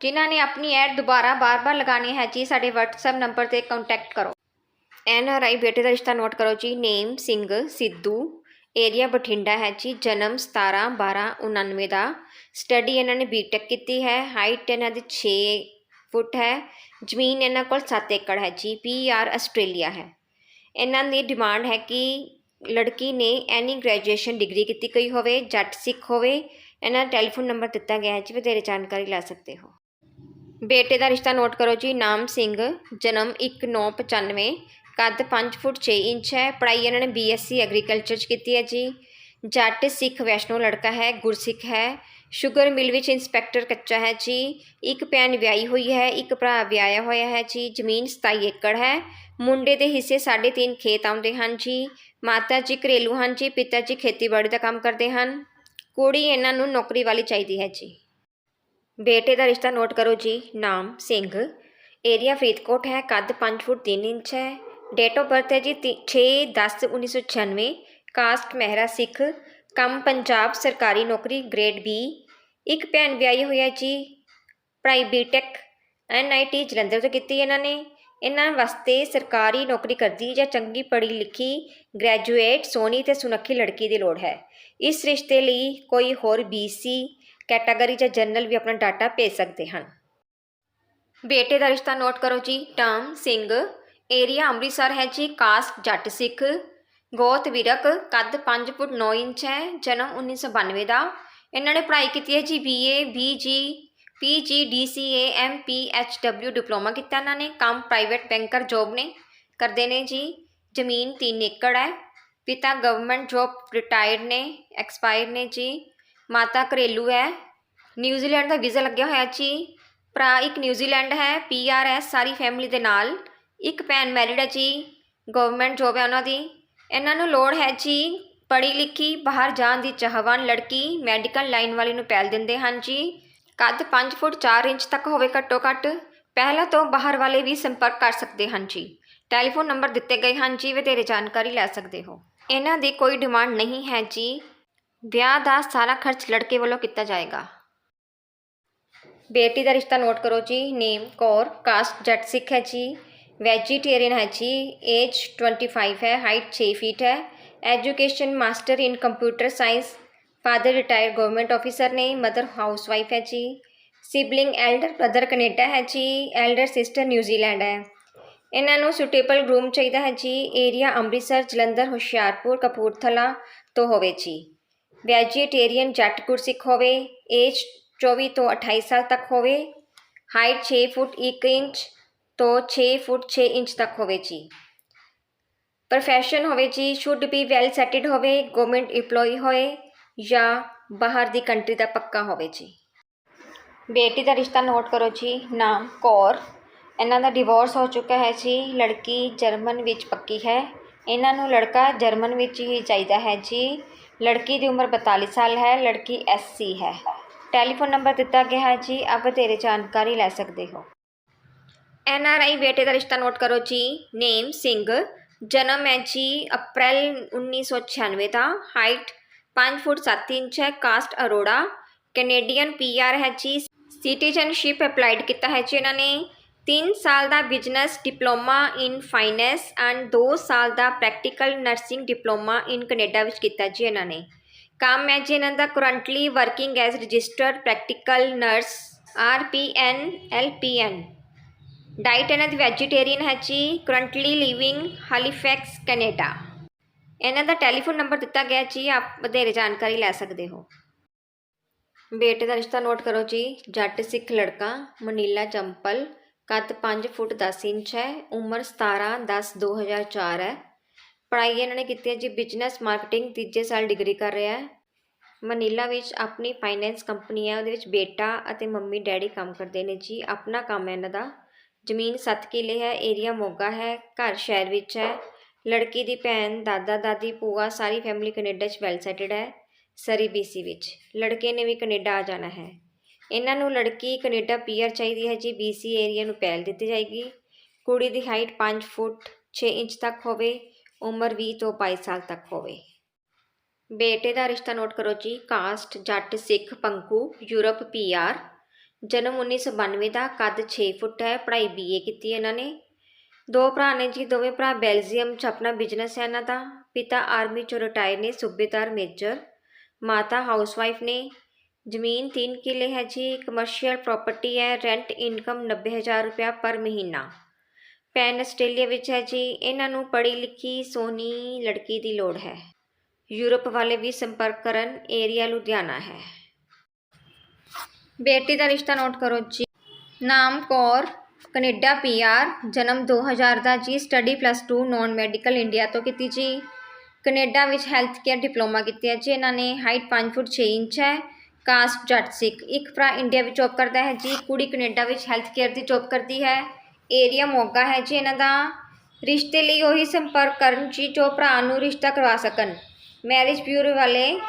ਜਿਨ੍ਹਾਂ ਨੇ ਆਪਣੀ ਐਡ ਦੁਬਾਰਾ ਬਾਰ-ਬਾਰ ਲਗਾਉਣੀ ਹੈ ਜੀ, ਸਾਡੇ WhatsApp ਨੰਬਰ ਤੇ ਕੰਟੈਕਟ ਕਰੋ। ਐਨ ਆਰ ਆਈ ਬੇਟੇ ਦਾ ਰਿਸ਼ਤਾ ਨੋਟ ਕਰੋ ਜੀ, ਨੇਮ ਸਿੰਘ, ਸਿੱਧੂ ਏਰੀਆ ਬਠਿੰਡਾ ਹੈ ਜੀ, ਜਨਮ 17 12 99 ਦਾ। ਸਟੱਡੀ ਇਹਨਾਂ ਨੇ ਬੀਟੈਕ ਕੀਤੀ ਹੈ ਹਾਈਟ ਇਹਨਾਂ ਦੀ 6 ਫੁੱਟ ਹੈ, ਜ਼ਮੀਨ ਇਹਨਾਂ ਕੋਲ 7 ਏਕੜ ਹੈ ਜੀ ਪੀ ਆਰ ਆਸਟ੍ਰੇਲੀਆ ਹੈ। ਇਹਨਾਂ ਦੀ ਡਿਮਾਂਡ ਹੈ ਕਿ ਲੜਕੀ ਨੇ ਐਨੀ ਗ੍ਰੈਜੂਏਸ਼ਨ ਡਿਗਰੀ ਕੀਤੀ ਕੋਈ ਹੋਵੇ, ਜੱਟ ਸਿੱਖ ਹੋਵੇ, ਇਹਨਾਂ ਦਾ ਟੈਲੀਫੋਨ ਨੰਬਰ ਦਿੱਤਾ ਗਿਆ ਹੈ ਜੀ, ਵਧੇਰੇ ਜਾਣਕਾਰੀ ਲੈ ਸਕਦੇ ਹੋ। ਬੇਟੇ ਦਾ ਰਿਸ਼ਤਾ ਨੋਟ ਕਰੋ ਜੀ, ਨਾਮ ਸਿੰਘ, ਜਨਮ 1995 ਕੱਦ 5 ਫੁੱਟ 6 ਇੰਚ ਹੈ, ਪੜ੍ਹਾਈ ਇਹਨਾਂ ਨੇ ਬੀਐਸਸੀ ਐਗਰੀਕਲਚਰ ਚ ਕੀਤੀ ਹੈ ਜੀ। ਜੱਟ, ਸਿੱਖ, ਵੈਸ਼ਨੋ ਲੜਕਾ ਹੈ, ਗੁਰਸਿੱਖ ਹੈ, ਸ਼ੂਗਰ ਮਿਲ ਵਿੱਚ ਇੰਸਪੈਕਟਰ ਕੱਚਾ ਹੈ ਜੀ। ਇੱਕ ਭੈਣ ਵਿਆਹੀ ਹੋਈ ਹੈ, ਇੱਕ ਭਰਾ ਵਿਆਹਿਆ ਹੋਇਆ ਹੈ ਜੀ, ਜ਼ਮੀਨ 27 ਏਕੜ ਹੈ। ਮੁੰਡੇ ਦੇ ਹਿੱਸੇ 3.5 ਖੇਤ ਆਉਂਦੇ ਹਨ ਜੀ। ਮਾਤਾ ਜੀ ਘਰੇਲੂ ਹਨ ਜੀ, ਪਿਤਾ ਜੀ ਖੇਤੀਬਾੜੀ ਦਾ ਕੰਮ ਕਰਦੇ ਹਨ। ਕੁੜੀ ਇਹਨਾਂ ਨੂੰ ਨੌਕਰੀ ਵਾਲੀ ਚਾਹੀਦੀ ਹੈ ਜੀ। ਬੇਟੇ ਦਾ ਰਿਸ਼ਤਾ ਨੋਟ ਕਰੋ ਜੀ, ਨਾਮ ਸਿੰਘ। ਏਰੀਆ ਫਰੀਦਕੋਟ ਹੈ, ਕੱਦ 5 ਫੁੱਟ 3 ਇੰਚ ਹੈ। ਡੇਟ ਆਫ ਬਰਥ ਹੈ ਜੀ 6 10 1996 ਕਾਸਟ ਮਹਿਰਾ ਸਿੱਖ। ਕੰਮ ਪੰਜਾਬ ਸਰਕਾਰੀ ਨੌਕਰੀ ਗ੍ਰੇਡ ਬੀ ਇੱਕ ਭੈਣ ਵਿਆਹੀ ਹੋਈ ਹੈ ਜੀ ਪੜ੍ਹਾਈ ਬੀਟੈਕ ਐਨਆਈਟੀ ਜਲੰਧਰ ਤੋਂ ਕੀਤੀ ਇਹਨਾਂ ਨੇ। ਇਹਨਾਂ ਵਾਸਤੇ ਸਰਕਾਰੀ ਨੌਕਰੀ ਕਰਦੀ ਜਾਂ ਚੰਗੀ ਪੜ੍ਹੀ ਲਿਖੀ ਗ੍ਰੈਜੂਏਟ ਸੋਹਣੀ ਤੇ ਸੁਨੱਖੀ ਲੜਕੀ ਦੀ ਲੋੜ ਹੈ। ਇਸ ਰਿਸ਼ਤੇ ਲਈ ਕੋਈ ਹੋਰ ਬੀਸੀ ਕੈਟਾਗਰੀ ਜਾਂ ਜਰਨਲ ਵੀ ਆਪਣਾ ਡਾਟਾ ਭੇਜ ਸਕਦੇ ਹਨ। ਬੇਟੇ ਦਾ ਰਿਸ਼ਤਾ ਨੋਟ ਕਰੋ ਜੀ। ਟਰਮ ਸਿੰਘ। ਏਰੀਆ ਅੰਮ੍ਰਿਤਸਰ ਹੈ ਜੀ। ਕਾਸਟ, ਜੱਟ ਸਿੱਖ। ਗੋਤ, ਵਿਰਕ। ਕੱਦ 5 ਫੁੱਟ 9 ਇੰਚ ਹੈ। ਜਨਮ 1992 ਦਾ। ਇਹਨਾਂ ਨੇ ਪੜ੍ਹਾਈ ਕੀਤੀ ਹੈ ਜੀ। BA, BG, PG, DCA, MPHW diploma ਕੀਤਾ ਇਹਨਾਂ ਨੇ। ਕੰਮ ਪ੍ਰਾਈਵੇਟ ਬੈਂਕਰ ਜੋਬ ਨੇ ਕਰਦੇ ਨੇ ਜੀ। ਜ਼ਮੀਨ 3 ਏਕੜ ਹੈ। ਪਿਤਾ ਗਵਰਨਮੈਂਟ ਜੋਬ ਰਿਟਾਇਰਡ ਨੇ, ਐਕਸਪਾਇਰ ਨੇ ਜੀ। ਮਾਤਾ ਘਰੇਲੂ ਹੈ। ਨਿਊਜ਼ੀਲੈਂਡ ਦਾ ਵੀਜ਼ਾ ਲੱਗਿਆ ਹੋਇਆ ਜੀ। ਭਰਾ ਇੱਕ ਨਿਊਜ਼ੀਲੈਂਡ ਹੈ ਪੀਆਰ ਹੈ, ਸਾਰੀ ਫੈਮਿਲੀ ਦੇ ਨਾਲ। ਇੱਕ ਭੈਣ ਮੈਰਿਡ ਹੈ ਜੀ ਗਵਰਨਮੈਂਟ ਜੋਬ ਹੈ ਉਹਨਾਂ ਦੀ। ਇਹਨਾਂ ਨੂੰ ਲੋੜ ਹੈ ਜੀ, ਪੜ੍ਹੀ ਲਿਖੀ, ਬਾਹਰ ਜਾਣ ਦੀ ਚਾਹਵਾਨ ਲੜਕੀ ਮੈਡੀਕਲ ਲਾਈਨ ਵਾਲੀ ਨੂੰ ਪਹਿਲ ਦਿੰਦੇ ਹਨ ਜੀ। ਕੱਦ 5 ਫੁੱਟ 4 ਇੰਚ ਤੱਕ ਹੋਵੇ ਘੱਟੋ ਘੱਟ ਪਹਿਲਾਂ ਤੋਂ ਬਾਹਰ ਵਾਲੇ ਵੀ ਸੰਪਰਕ ਕਰ ਸਕਦੇ ਹਨ ਜੀ। ਟੈਲੀਫੋਨ ਨੰਬਰ ਦਿੱਤੇ ਗਏ ਹਨ ਜੀ, ਵਧੇਰੇ ਜਾਣਕਾਰੀ ਲੈ ਸਕਦੇ ਹੋ। ਇਹਨਾਂ ਦੀ ਕੋਈ ਡਿਮਾਂਡ ਨਹੀਂ ਹੈ ਜੀ। ਵਿਆਹ ਦਾ ਸਾਰਾ ਖਰਚ ਲੜਕੇ ਵੱਲੋਂ ਕੀਤਾ ਜਾਏਗਾ। ਬੇਟੀ ਦਾ ਰਿਸ਼ਤਾ ਨੋਟ ਕਰੋ ਜੀ ਨੇਮ ਕੌਰ ਕਾਸਟ ਜੱਟ ਸਿੱਖ ਹੈ ਜੀ ਵੈਜੀਟੇਰੀਅਨ ਹੈ ਜੀ ਏਜ 25 ਹੈ ਹਾਈਟ 6 ਫੀਟ ਹੈ education master in computer science father retired government officer ਨੇ ਮਦਰ ਹਾਊਸਵਾਈਫ ਹੈ ਜੀ ਸਿਬਲਿੰਗ ਐਲਡਰ ਬ੍ਰਦਰ ਕੈਨੇਡਾ ਹੈ ਜੀ ਐਲਡਰ ਸਿਸਟਰ ਨਿਊਜ਼ੀਲੈਂਡ ਹੈ। ਇਹਨਾਂ ਨੂੰ ਸੁਟੇਬਲ ਰੂਮ ਚਾਹੀਦਾ ਹੈ ਜੀ ਏਰੀਆ ਅੰਮ੍ਰਿਤਸਰ, ਜਲੰਧਰ, ਹੁਸ਼ਿਆਰਪੁਰ, ਕਪੂਰਥਲਾ ਤੋਂ ਹੋਵੇ ਜੀ। ਵੈਜੀਟੇਰੀਅਨ ਜੱਟ ਗੁਰਸਿੱਖ ਹੋਵੇ ਏਜ 24 ਤੋਂ 28 ਸਾਲ ਤੱਕ ਹੋਵੇ ਹਾਈਟ 6 ਫੁੱਟ 1 ਇੰਚ ਤੋਂ 6 ਫੁੱਟ 6 ਇੰਚ ਤੱਕ ਹੋਵੇ ਜੀ ਪ੍ਰੋਫੈਸ਼ਨ ਹੋਵੇ ਜੀ ਸ਼ੁੱਡ ਬੀ ਵੈਲ ਸੈਟਡ ਹੋਵੇ ਗਵਰਨਮੈਂਟ EMPLOYE ਹੋਏ ਜਾਂ ਬਾਹਰ ਦੀ ਕੰਟਰੀ ਦਾ ਪੱਕਾ ਹੋਵੇ ਜੀ ਬੇਟੀ ਦਾ ਰਿਸ਼ਤਾ ਨੋਟ ਕਰੋ ਜੀ ਨਾਮ ਕੌਰ ਇਹਨਾਂ ਦਾ ਡਿਵੋਰਸ ਹੋ ਚੁੱਕਾ ਹੈ ਜੀ ਲੜਕੀ ਜਰਮਨ ਵਿੱਚ ਪੱਕੀ ਹੈ ਇਹਨਾਂ ਨੂੰ ਲੜਕਾ ਜਰਮਨ ਵਿੱਚ ਹੀ ਚਾਹੀਦਾ ਹੈ ਜੀ ਲੜਕੀ ਦੀ ਉਮਰ 42 ਸਾਲ ਹੈ ਲੜਕੀ ਐਸਸੀ ਹੈ ਟੈਲੀਫੋਨ ਨੰਬਰ ਦਿੱਤਾ ਗਿਆ ਹੈ ਜੀ, ਆਪ ਵਧੇਰੇ ਜਾਣਕਾਰੀ ਲੈ ਸਕਦੇ ਹੋ। ਐਨ ਆਰ ਆਈ ਬੇਟੇ ਦਾ ਰਿਸ਼ਤਾ ਨੋਟ ਕਰੋ ਜੀ, ਨੇਮ ਸਿੰਘ, ਜਨਮ ਹੈ ਜੀ ਅਪ੍ਰੈਲ 1996 ਦਾ, ਹਾਈਟ 5 ਫੁੱਟ 7 ਇੰਚ ਹੈ, ਕਾਸਟ ਅਰੋੜਾ, ਕੈਨੇਡੀਅਨ ਪੀਆਰ ਹੈ ਜੀ, ਸਿਟੀਜ਼ਨਸ਼ਿਪ ਅਪਲਾਈਡ ਕੀਤਾ ਹੈ ਜੀ ਇਹਨਾਂ ਨੇ। 3 ਸਾਲ ਦਾ business diploma in finance and 2 ਸਾਲ ਦਾ practical nursing diploma in Canada ਵਿੱਚ ਕੀਤਾ ਜੀ ਇਹਨਾਂ ਨੇ। ਕੰਮ ਹੈ ਜੀ ਇਹਨਾਂ ਦਾ currently working as registered practical nurse RPN LPN diet ਇਹਨਾਂ ਦੀ ਵੈਜੀਟੇਰੀਅਨ ਹੈ ਜੀ ਕਰੰਟਲੀ ਲਿਵਿੰਗ ਹਾਲੀਫੈਕਸ ਕੈਨੇਡਾ ਇਹਨਾਂ ਦਾ ਟੈਲੀਫੋਨ ਨੰਬਰ ਦਿੱਤਾ ਗਿਆ ਜੀ ਆਪ ਵਧੇਰੇ ਜਾਣਕਾਰੀ ਲੈ ਸਕਦੇ ਹੋ ਬੇਟੇ ਦਾ ਰਿਸ਼ਤਾ ਨੋਟ ਕਰੋ ਜੀ ਜੱਟ ਸਿੱਖ ਲੜਕਾ ਮਨੀਲਾ ਚੰਪਲ ਕੱਦ 5 ਫੁੱਟ 10 ਇੰਚ ਹੈ ਉਮਰ 17 10 2004 ਹੈ ਪੜ੍ਹਾਈ ਇਹਨਾਂ ਨੇ ਕੀਤੀ ਹੈ ਜੀ ਬਿਜ਼ਨਸ ਮਾਰਕੀਟਿੰਗ ਤੀਜੇ ਸਾਲ ਡਿਗਰੀ ਕਰ ਰਿਹਾ ਹੈ। ਮਨੀਲਾ ਵਿੱਚ ਆਪਣੀ ਫਾਈਨੈਂਸ ਕੰਪਨੀ ਹੈ, ਉਹਦੇ ਵਿੱਚ ਬੇਟਾ ਅਤੇ ਮੰਮੀ ਡੈਡੀ ਕੰਮ ਕਰਦੇ ਨੇ ਜੀ। ਆਪਣਾ ਕੰਮ ਹੈ ਇਹਨਾਂ ਦਾ। ਜ਼ਮੀਨ 7 ਕਿੱਲੇ ਹੈ ਏਰੀਆ ਮੋਗਾ ਹੈ, ਘਰ ਸ਼ਹਿਰ ਵਿੱਚ ਹੈ। ਲੜਕੀ ਦੀ ਭੈਣ, ਦਾਦਾ, ਦਾਦੀ, ਭੂਆ ਸਾਰੀ ਫੈਮਿਲੀ ਕੈਨੇਡਾ 'ਚ ਵੈਲ ਸੈਟਡ ਹੈ, ਸਰੀ ਬੀਸੀ ਵਿੱਚ। ਲੜਕੇ ਨੇ ਵੀ ਕੈਨੇਡਾ ਆ ਜਾਣਾ ਹੈ। ਇਹਨਾਂ ਨੂੰ ਲੜਕੀ ਕੈਨੇਡਾ ਪੀਆਰ ਚਾਹੀਦੀ ਹੈ ਜੀ। ਬੀਸੀ ਏਰੀਆ ਨੂੰ ਪਹਿਲ ਦਿੱਤੀ ਜਾਏਗੀ। ਕੁੜੀ ਦੀ ਹਾਈਟ 5 ਫੁੱਟ 6 ਇੰਚ ਤੱਕ ਹੋਵੇ। ਉਮਰ 20 ਤੋਂ 22 ਸਾਲ ਤੱਕ ਹੋਵੇ ਬੇਟੇ ਦਾ ਰਿਸ਼ਤਾ ਨੋਟ ਕਰੋ ਜੀ ਕਾਸਟ ਜੱਟ ਸਿੱਖ ਪੰਕੂ ਯੂਰਪ ਪੀਆਰ ਜਨਮ 1992 ਦਾ ਕੱਦ 6 ਫੁੱਟ ਹੈ ਪੜ੍ਹਾਈ ਬੀਏ ਕੀਤੀ ਹੈ ਇਹਨਾਂ ਨੇ ਦੋ ਭਰਾ ਨੇ ਜੀ ਦੋਵੇਂ ਭਰਾ ਬੈਲਜੀਅਮ 'ਚ ਆਪਣਾ ਬਿਜ਼ਨਸ ਹੈ ਇਹਨਾਂ ਦਾ ਪਿਤਾ ਆਰਮੀ 'ਚੋਂ ਰਿਟਾਇਰ ਨੇ ਸੂਬੇਦਾਰ ਮੇਜਰ ਮਾਤਾ ਹਾਊਸਵਾਈਫ ਨੇ ਜ਼ਮੀਨ 3 ਕਿੱਲੇ ਹੈ ਜੀ ਕਮਰਸ਼ੀਅਲ ਪ੍ਰਾਪਰਟੀ ਹੈ ਰੈਂਟ ਇਨਕਮ 90000 ਰੁਪਇਆ ਪਰ ਮਹੀਨਾ ਪੈਨ ਆਸਟ੍ਰੇਲੀਆ ਵਿੱਚ ਹੈ ਜੀ। ਇਹਨਾਂ ਨੂੰ ਪੜ੍ਹੀ ਲਿਖੀ ਸੋਹਣੀ ਲੜਕੀ ਦੀ ਲੋੜ ਹੈ। ਯੂਰਪ ਵਾਲੇ ਵੀ ਸੰਪਰਕ ਕਰਨ ਏਰੀਆ ਲੁਧਿਆਣਾ ਹੈ। ਬੇਟੀ ਦਾ ਰਿਸ਼ਤਾ ਨੋਟ ਕਰੋ ਜੀ। ਨਾਮ ਕੌਰ, ਕੈਨੇਡਾ ਪੀਆਰ ਜਨਮ 2000 ਦਾ ਜੀ। Study plus 2 non medical India ਤੋਂ ਕੀਤੀ ਜੀ। ਕੈਨੇਡਾ ਵਿੱਚ ਹੈਲਥ ਕੇਅਰ ਡਿਪਲੋਮਾ ਕੀਤੀ ਹੈ ਜੀ। ਇਹਨਾਂ ਨੇ ਹਾਈਟ 5 ਫੁੱਟ 6 ਇੰਚ ਹੈ, ਕਾਸਟ ਜੱਟ ਸਿੱਖ। ਇੱਕ ਭਰਾ ਇੰਡੀਆ ਵਿੱਚ ਜੋਬ ਕਰਦਾ ਹੈ ਜੀ। ਕੁੜੀ ਕੈਨੇਡਾ ਵਿੱਚ ਹੈਲਥ ਕੇਅਰ ਦੀ ਜੋਬ ਕਰਦੀ ਹੈ। ਏਰੀਆ ਮੋਗਾ ਹੈ ਜੀ ਇਹਨਾਂ ਦਾ ਰਿਸ਼ਤੇ ਲਈ ਉਹੀ ਸੰਪਰਕ ਕਰਨ ਜੀ ਜੋ ਭਰਾ ਨੂੰ ਰਿਸ਼ਤਾ ਕਰਵਾ ਸਕਣ ਮੈਰਿਜ ਬਿਊਰੋ ਵਾਲੇ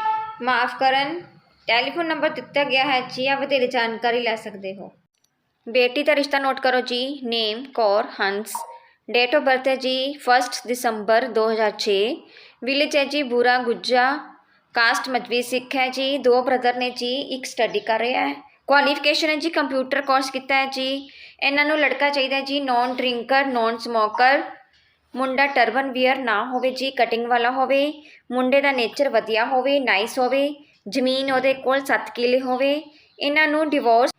ਮਾਫ ਕਰਨ ਟੈਲੀਫੋਨ ਨੰਬਰ ਦਿੱਤਾ ਗਿਆ ਹੈ ਜੀ ਆ ਵਧੇਰੇ ਜਾਣਕਾਰੀ ਲੈ ਸਕਦੇ ਹੋ ਬੇਟੀ ਦਾ ਰਿਸ਼ਤਾ ਨੋਟ ਕਰੋ ਜੀ name Kaur Hans date of birth ਹੈ ਜੀ 1 ਦਸੰਬਰ 2006 ਵਿਲੇਜ ਹੈ ਜੀ ਬੂਰਾ ਗੁੱਜਾ ਕਾਸਟ ਮਜਬੀ ਸਿੱਖ ਹੈ ਜੀ ਦੋ ਬ੍ਰਦਰ ਨੇ ਜੀ ਇੱਕ ਸਟੱਡੀ ਕਰ ਰਿਹਾ ਹੈ ਕੁਆਲੀਫਿਕੇਸ਼ਨ ਹੈ ਜੀ ਕੰਪਿਊਟਰ ਕੋਰਸ ਕੀਤਾ ਹੈ ਜੀ ਇਹਨਾਂ ਨੂੰ ਲੜਕਾ ਚਾਹੀਦਾ ਜੀ ਨੌਨ ਡਰਿੰਕਰ ਨੌਨ ਸਮੋਕਰ ਮੁੰਡਾ ਟਰਬਨ ਵੀਅਰ ਨਾ ਹੋਵੇ ਜੀ ਕਟਿੰਗ ਵਾਲਾ ਹੋਵੇ। ਮੁੰਡੇ ਦਾ ਨੇਚਰ ਵਧੀਆ ਹੋਵੇ ਨਾਈਸ ਹੋਵੇ। ਜ਼ਮੀਨ ਉਹਦੇ ਕੋਲ 7 ਕਿੱਲੇ ਹੋਵੇ। ਇਹਨਾਂ ਨੂੰ ਡਿਵੋਰਸ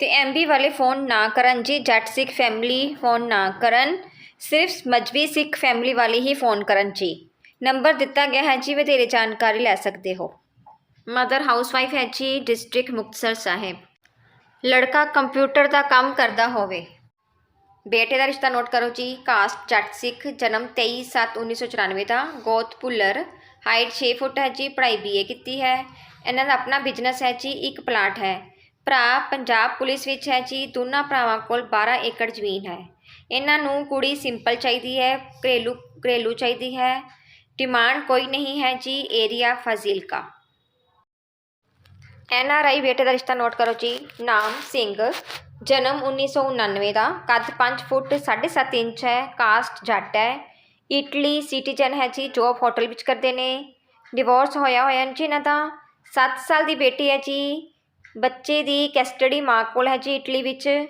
ਤੇ ਐਮਬੀ ਵਾਲੇ ਫੋਨ ਨਾ ਕਰਨ ਜੀ, ਜੱਟ ਸਿੱਖ ਫੈਮਿਲੀ ਫੋਨ ਨਾ ਕਰਨ। ਸਿਰਫ ਮਜਬੀ ਸਿੱਖ ਫੈਮਿਲੀ ਵਾਲੇ ਹੀ ਫੋਨ ਕਰਨ ਜੀ। ਨੰਬਰ ਦਿੱਤਾ ਗਿਆ ਹੈ ਜੀ, ਵਧੇਰੇ ਜਾਣਕਾਰੀ ਲੈ ਸਕਦੇ ਹੋ। ਮਦਰ ਹਾਊਸਵਾਈਫ ਹੈ ਜੀ ਡਿਸਟ੍ਰਿਕਟ ਮੁਕਤਸਰ ਸਾਹਿਬ। ਲੜਕਾ ਕੰਪਿਊਟਰ ਦਾ ਕੰਮ ਕਰਦਾ ਹੋਵੇ। ਬੇਟੇ ਦਾ ਰਿਸ਼ਤਾ ਨੋਟ ਕਰੋ ਜੀ। ਕਾਸਟ ਜੱਟ ਸਿੱਖ, ਜਨਮ 23/7/1994 ਦਾ। ਗੋਤ ਭੁੱਲਰ, ਹਾਈਟ 6 ਫੁੱਟ ਹੈ ਜੀ। ਪੜ੍ਹਾਈ ਬੀਏ ਕੀਤੀ ਹੈ। ਇਹਨਾਂ ਦਾ ਆਪਣਾ ਬਿਜ਼ਨਸ ਹੈ ਜੀ। ਇੱਕ ਪਲਾਟ ਹੈ। ਭਰਾ ਪੰਜਾਬ ਪੁਲਿਸ ਵਿੱਚ ਹੈ ਜੀ। ਦੋਨਾਂ ਭਰਾਵਾਂ ਕੋਲ 12 ਏਕੜ ਜ਼ਮੀਨ ਹੈ। ਇਹਨਾਂ ਨੂੰ ਕੁੜੀ ਸਿੰਪਲ ਚਾਹੀਦੀ ਹੈ। ਘਰੇਲੂ ਘਰੇਲੂ ਚਾਹੀਦੀ ਹੈ। ਡਿਮਾਂਡ ਕੋਈ ਨਹੀਂ ਹੈ ਜੀ। Area Fazilka. N R I ਬੇਟੇ ਦਾ ਰਿਸ਼ਤਾ ਨੋਟ ਕਰੋ ਜੀ। ਨਾਮ ਸਿੰਘ। ਜਨਮ 1999 ਦਾ। ਕੱਦ 5 ਫੁੱਟ 7.5 ਇੰਚ ਹੈ। ਕਾਸਟ ਜੱਟ ਹੈ। ਇਟਲੀ ਸਿਟੀਜ਼ਨ ਹੈ ਜੀ ਜੋਬ ਹੋਟਲ ਵਿੱਚ ਕਰਦੇ ਨੇ। ਡਿਵੋਰਸ ਹੋਇਆ ਹੋਇਆ ਜੀ ਇਹਨਾਂ ਦਾ। 7 ਸਾਲ ਦੀ ਬੇਟੀ ਹੈ ਜੀ। ਬੱਚੇ ਦੀ ਕਸਟਡੀ ਮਾਂ ਕੋਲ ਹੈ ਜੀ ਇਟਲੀ ਵਿੱਚ।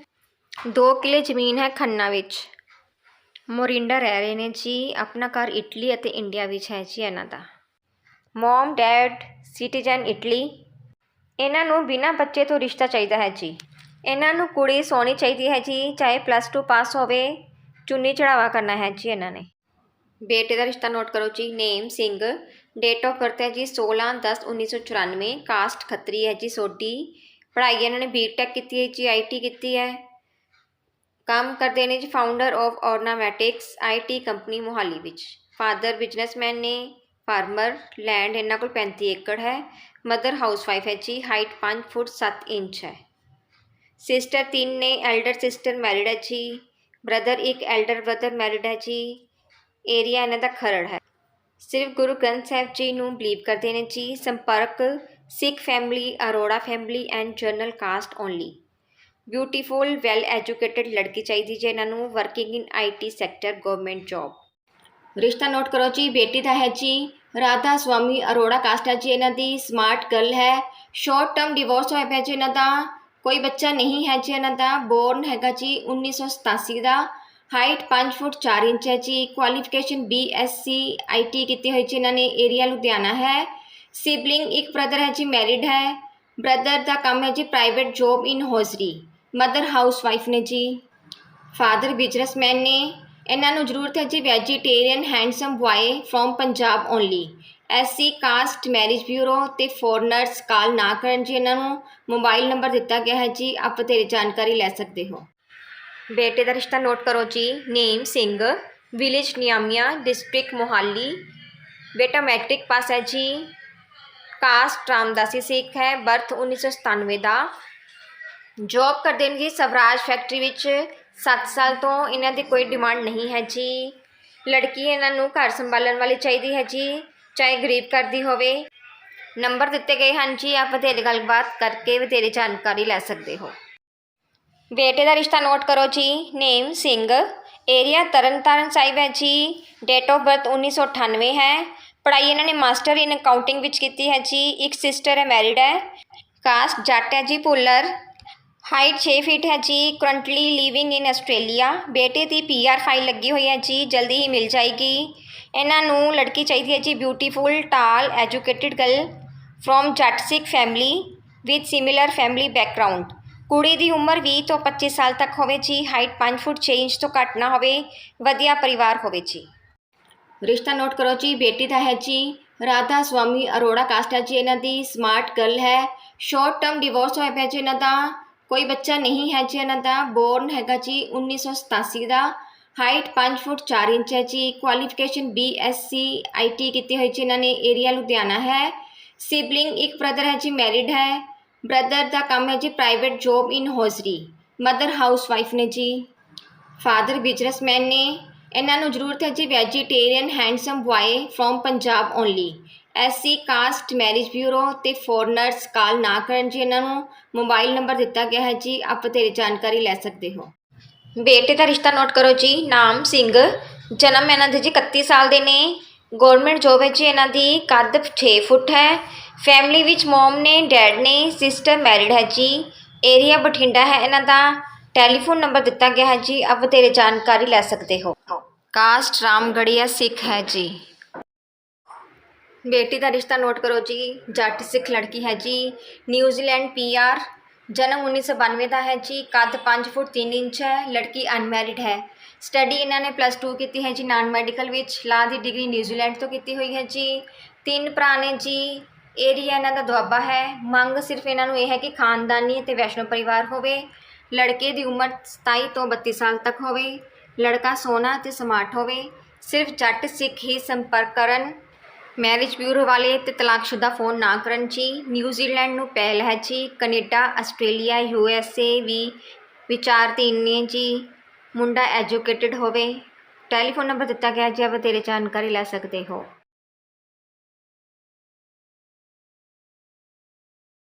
2 ਕਿੱਲੇ ਜ਼ਮੀਨ ਹੈ ਖੰਨਾ ਵਿੱਚ। ਮੋਰਿੰਡਾ ਰਹਿ ਰਹੇ ਨੇ ਜੀ। ਆਪਣਾ ਘਰ ਇਟਲੀ ਅਤੇ ਇੰਡੀਆ ਵਿੱਚ ਹੈ ਜੀ ਇਹਨਾਂ ਦਾ। Mom, dad, citizen, Italy. ਇਹਨਾਂ ਨੂੰ ਬਿਨਾਂ ਬੱਚੇ ਤੋਂ ਰਿਸ਼ਤਾ ਚਾਹੀਦਾ ਹੈ ਜੀ। ਇਹਨਾਂ ਨੂੰ ਕੁੜੀ ਸੋਹਣੀ ਚਾਹੀਦੀ ਹੈ ਜੀ, ਚਾਹੇ ਪਲੱਸ 2 ਪਾਸ ਹੋਵੇ, ਚੁੰਨੀ ਚੜਾਵਾ ਕਰਨਾ ਹੈ ਜੀ ਇਹਨਾਂ ਨੇ। ਬੇਟੇ ਦਾ ਰਿਸ਼ਤਾ ਨੋਟ ਕਰੋ ਜੀ, name Singh date of birth ਹੈ ਜੀ 16 10 1994 ਕਾਸਟ ਖੱਤਰੀ ਹੈ ਜੀ ਸੋਢੀ। ਪੜ੍ਹਾਈ ਇਹਨਾਂ ਨੇ ਬੀਟੈਕ ਕੀਤੀ ਹੈ ਜੀ ਆਈਟੀ ਕੀਤੀ ਹੈ। ਕੰਮ ਕਰਦੇ ਨੇ ਜੀ founder of ornamentics IT company Mohali ਵਿੱਚ। ਫਾਦਰ ਬਿਜ਼ਨਸਮੈਨ ਨੇ ਫਾਰਮਰ ਲੈਂਡ ਇਹਨਾਂ ਕੋਲ 35 ਏਕੜ ਹੈ। ਮਦਰ ਹਾਊਸਵਾਈਫ ਹੈ ਜੀ, ਹਾਈਟ 5 ਫੁੱਟ 7 ਇੰਚ ਹੈ। ਸਿਸਟਰ ਤਿੰਨ ਨੇ ਐਲਡਰ ਸਿਸਟਰ ਮੈਰਿਡ ਹੈ ਜੀ, ਬ੍ਰਦਰ ਇੱਕ ਐਲਡਰ ਬ੍ਰਦਰ ਮੈਰਿਡ ਹੈ ਜੀ, ਏਰੀਆ ਇਹਨਾਂ ਦਾ ਖਰੜ ਹੈ। ਸਿਰਫ ਗੁਰੂ ਗ੍ਰੰਥ ਸਾਹਿਬ ਜੀ ਨੂੰ ਬਲੀਵ ਕਰਦੇ ਨੇ ਜੀ, ਸੰਪਰਕ, Sikh family, Arora family and general caste only. Beautiful, well educated ਲੜਕੀ ਚਾਹੀਦੀ ਜੇ ਇਹਨਾਂ ਨੂੰ working in IT sector, government job. ਰਿਸ਼ਤਾ ਨੋਟ ਕਰੋ ਜੀ, ਬੇਟੀ ਦਾ ਹੈ ਜੀ ਰਾਧਾ ਸਵਾਮੀ ਅਰੋੜਾ ਕਾਸਟ ਹੈ ਜੀ, ਇਹਨਾਂ ਦੀ ਸਮਾਰਟ ਗਰਲ ਹੈ। ਸ਼ਾਰਟ ਟਰਮ ਡਿਵੋਰਸ ਹੋਇਆ ਪਿਆ ਜੀ ਇਹਨਾਂ ਦਾ। ਕੋਈ ਬੱਚਾ ਨਹੀਂ ਹੈ ਜੀ ਇਹਨਾਂ ਦਾ। ਬੋਰਨ ਹੈਗਾ ਜੀ 1987 ਦਾ। ਹਾਈਟ 5 ਫੁੱਟ 4 ਇੰਚ ਹੈ ਜੀ। ਕੁਆਲੀਫਿਕੇਸ਼ਨ ਬੀਐਸਸੀ ਆਈਟੀ ਕੀਤੀ ਹੋਈ ਜੀ ਇਹਨਾਂ ਨੇ। ਏਰੀਆ ਲੁਧਿਆਣਾ ਹੈ। ਸਿਬਲਿੰਗ ਇੱਕ ਬ੍ਰਦਰ ਹੈ ਜੀ ਮੈਰਿਡ ਹੈ। ਬ੍ਰਦਰ ਦਾ ਕੰਮ ਹੈ ਜੀ private job in hosiery mother housewife ਨੇ ਜੀ। ਫਾਦਰ ਬਿਜ਼ਨਸਮੈਨ ਨੇ। ਇਹਨਾਂ ਨੂੰ ਜ਼ਰੂਰਤ ਹੈ ਜੀ vegetarian handsome boy from Punjab only SC caste marriage bureau ਤੇ ਫੋਰਨਰਸ ਕਾਲ ਨਾ ਕਰਨ ਜੀ ਇਹਨਾਂ ਨੂੰ ਮੋਬਾਈਲ ਨੰਬਰ ਦਿੱਤਾ ਗਿਆ ਹੈ ਜੀ, ਆਪ ਤੇਰੀ ਜਾਣਕਾਰੀ ਲੈ ਸਕਦੇ ਹੋ। ਬੇਟੇ ਦਾ ਰਿਸ਼ਤਾ ਨੋਟ ਕਰੋ ਜੀ, name Singh village Niamia district Mohali. ਬੇਟਾ ਮੈਟ੍ਰਿਕ ਪਾਸ ਹੈ ਜੀ, ਕਾਸਟ ਰਾਮਦਾਸੀ ਸਿੱਖ ਹੈ ਬਰਥ 1997 ਦਾ। ਜੌਬ ਕਰਦੇ ਨੇ ਜੀ ਸਵਰਾਜ ਫੈਕਟਰੀ ਵਿੱਚ। 7 ਸਾਲ ਤੋਂ ਇਹਨਾਂ ਦੀ ਕੋਈ ਡਿਮਾਂਡ ਨਹੀਂ ਹੈ ਜੀ। ਲੜਕੀ ਇਹਨਾਂ ਨੂੰ ਘਰ ਸੰਭਾਲਣ ਵਾਲੀ ਚਾਹੀਦੀ ਹੈ ਜੀ, ਚਾਹੇ ਗਰੀਬ ਘਰ ਦੀ ਹੋਵੇ। ਨੰਬਰ ਦਿੱਤੇ ਗਏ ਹਨ ਜੀ, ਆਪ ਵਧੇਰੇ ਗੱਲਬਾਤ ਕਰਕੇ ਵਧੇਰੇ ਜਾਣਕਾਰੀ ਲੈ ਸਕਦੇ ਹੋ। ਬੇਟੇ ਦਾ ਰਿਸ਼ਤਾ ਨੋਟ ਕਰੋ ਜੀ, ਨੇਮ ਸਿੰਘ ਏਰੀਆ ਤਰਨਤਾਰਨ ਸਾਹਿਬ ਹੈ ਜੀ ਡੇਟ ਆਫ ਬਰਥ 1998 ਹੈ। ਪੜ੍ਹਾਈ ਇਹਨਾਂ ਨੇ ਮਾਸਟਰ ਇਨ ਅਕਾਊਂਟਿੰਗ ਵਿੱਚ ਕੀਤੀ ਹੈ ਜੀ, ਇੱਕ ਸਿਸਟਰ ਹੈ ਮੈਰਿਡ ਹੈ। ਕਾਸਟ ਜੱਟ ਹੈ ਜੀ, ਭੁੱਲਰ। ਹਾਈਟ 6 ਫੀਟ ਹੈ ਜੀ ਕਰੰਟਲੀ ਲਿਵਿੰਗ ਇਨ ਆਸਟ੍ਰੇਲੀਆ ਬੇਟੇ ਦੀ ਪੀਆਰ ਫਾਈਲ ਲੱਗੀ ਹੋਈ ਹੈ ਜੀ, ਜਲਦੀ ਹੀ ਮਿਲ ਜਾਏਗੀ। ਇਹਨਾਂ ਨੂੰ ਲੜਕੀ ਚਾਹੀਦੀ ਹੈ ਜੀ beautiful tall educated girl from Jatt Sikh family with similar family background ਕੁੜੀ ਦੀ ਉਮਰ 20 ਤੋਂ 25 ਸਾਲ ਤੱਕ ਹੋਵੇ ਜੀ ਹਾਈਟ 5 ਫੁੱਟ 6 ਇੰਚ ਤੋਂ ਘੱਟ ਨਾ ਹੋਵੇ, ਵਧੀਆ ਪਰਿਵਾਰ ਹੋਵੇ ਜੀ। ਰਿਸ਼ਤਾ ਨੋਟ ਕਰੋ ਜੀ, ਬੇਟੀ ਦਾ ਹੈ ਜੀ, ਰਾਧਾ ਸਵਾਮੀ ਅਰੋੜਾ ਕਾਸਟ ਹੈ ਜੀ, ਇਹਨਾਂ ਦੀ ਸਮਾਰਟ ਗਰਲ ਹੈ। ਸ਼ਾਰਟ ਟਰਮ ਡਿਵੋਰਸ ਹੋਇਆ ਪਿਆ ਜੀ ਇਹਨਾਂ ਦਾ। ਕੋਈ ਬੱਚਾ ਨਹੀਂ ਹੈ ਜੀ ਇਹਨਾਂ ਦਾ ਬੋਰਨ ਹੈਗਾ ਜੀ 1987 ਦਾ ਹਾਈਟ 5 ਫੁੱਟ 4 ਇੰਚ ਹੈ ਜੀ ਕੁਆਲੀਫਿਕੇਸ਼ਨ ਬੀਐਸਸੀ ਆਈਟੀ ਕੀਤੀ ਹੋਈ ਜੀ ਇਹਨਾਂ ਨੇ ਏਰੀਆ ਲੁਧਿਆਣਾ ਹੈ। ਸਿਬਲਿੰਗ ਇੱਕ ਬ੍ਰਦਰ ਹੈ ਜੀ ਮੈਰਿਡ ਹੈ। ਬ੍ਰਦਰ ਦਾ ਕੰਮ ਹੈ ਜੀ private job in hosiery mother housewife ਨੇ ਜੀ। ਫਾਦਰ ਬਿਜ਼ਨਸਮੈਨ ਨੇ। ਇਹਨਾਂ ਨੂੰ ਜ਼ਰੂਰਤ ਹੈ ਜੀ vegetarian handsome boy from Punjab only SC caste marriage bureau ਤੇ ਫੋਰਨਰਸ ਕਾਲ ਨਾ ਕਰਨ ਜੀ ਇਹਨਾਂ ਨੂੰ ਮੋਬਾਈਲ ਨੰਬਰ ਦਿੱਤਾ ਗਿਆ ਹੈ ਜੀ ਆਪ ਤੇਰੀ ਜਾਣਕਾਰੀ ਲੈ ਸਕਦੇ ਹੋ। ਬੇਟੇ ਦਾ ਰਿਸ਼ਤਾ ਨੋਟ ਕਰੋ ਜੀ ਨਾਮ ਸਿੰਘ ਜਨਮ ਇਹਨਾਂ ਦੇ ਜੀ 31 ਸਾਲ ਦੇ ਨੇ। ਗਵਰਨਮੈਂਟ ਜੋਬ ਹੈ ਜੀ ਇਹਨਾਂ ਦੀ ਕੱਦ 6 ਫੁੱਟ ਹੈ। ਫੈਮਿਲੀ ਵਿੱਚ ਮਮ ਨੇ ਡੈਡ ਨੇ ਸਿਸਟਰ ਮੈਰਿਡ ਹੈ ਜੀ। ਏਰੀਆ ਬਠਿੰਡਾ ਹੈ ਇਹਨਾਂ ਦਾ ਟੈਲੀਫੋਨ ਨੰਬਰ ਦਿੱਤਾ ਗਿਆ ਹੈ ਜੀ ਆਪ ਤੇਰੇ ਜਾਣਕਾਰੀ ਲੈ ਸਕਦੇ ਹੋ। ਕਾਸਟ ਰਾਮਗੜੀਆ ਸਿੱਖ ਹੈ ਜੀ। ਬੇਟੀ ਦਾ ਰਿਸ਼ਤਾ ਨੋਟ ਕਰੋ ਜੀ, ਜੱਟ ਸਿੱਖ ਲੜਕੀ ਹੈ ਜੀ। ਨਿਊਜ਼ੀਲੈਂਡ ਪੀਆਰ ਜਨਮ 1992 ਦਾ ਹੈ ਜੀ, ਕੱਦ 5 ਫੁੱਟ 3 ਇੰਚ ਹੈ, ਲੜਕੀ ਅਨਮੈਰਿਡ ਹੈ। ਸਟੱਡੀ ਇਹਨਾਂ ਨੇ ਪਲੱਸ 2 ਕੀਤੀ ਹੈ ਜੀ, ਨਾਨ ਮੈਡੀਕਲ ਵਿੱਚ, ਲਾ ਦੀ ਡਿਗਰੀ ਨਿਊਜ਼ੀਲੈਂਡ ਤੋਂ ਕੀਤੀ ਹੋਈ ਹੈ ਜੀ। ਤਿੰਨ ਭਰਾ ਨੇ ਜੀ ਏਰੀਆ ਇਹਨਾਂ ਦਾ ਦੁਆਬਾ ਹੈ। ਮੰਗ ਸਿਰਫ ਇਹਨਾਂ ਨੂੰ ਇਹ ਹੈ ਕਿ ਖਾਨਦਾਨੀ ਅਤੇ ਵੈਸ਼ਨੋ ਪਰਿਵਾਰ ਹੋਵੇ। ਲੜਕੇ ਦੀ ਉਮਰ 27 ਤੋਂ 32 ਸਾਲ ਤੱਕ ਹੋਵੇ। ਲੜਕਾ ਸੋਹਣਾ ਅਤੇ ਸਮਾਰਟ ਹੋਵੇ। ਸਿਰਫ ਜੱਟ ਸਿੱਖ ਹੀ ਸੰਪਰਕ ਕਰਨ ਮੈਰਿਜ ਬਿਊਰੋ ਵਾਲੇ ਤੇ ਤਲਾਕਸ਼ੁਦਾ ਫੋਨ ਨਾ ਕਰਨ ਜੀ। ਨਿਊਜ਼ੀਲੈਂਡ ਨੂੰ ਪਹਿਲ ਹੈ ਜੀ। Canada, Australia, U S A ਵੀ ਵਿਚਾਰਧੀਨ ਨੇ ਜੀ। ਮੁੰਡਾ ਐਜੂਕੇਟਿਡ ਹੋਵੇ। ਟੈਲੀਫੋਨ ਨੰਬਰ ਦਿੱਤਾ ਗਿਆ ਜੀ, ਆਪ ਤੇਰੇ ਜਾਣਕਾਰੀ ਲੈ ਸਕਦੇ ਹੋ।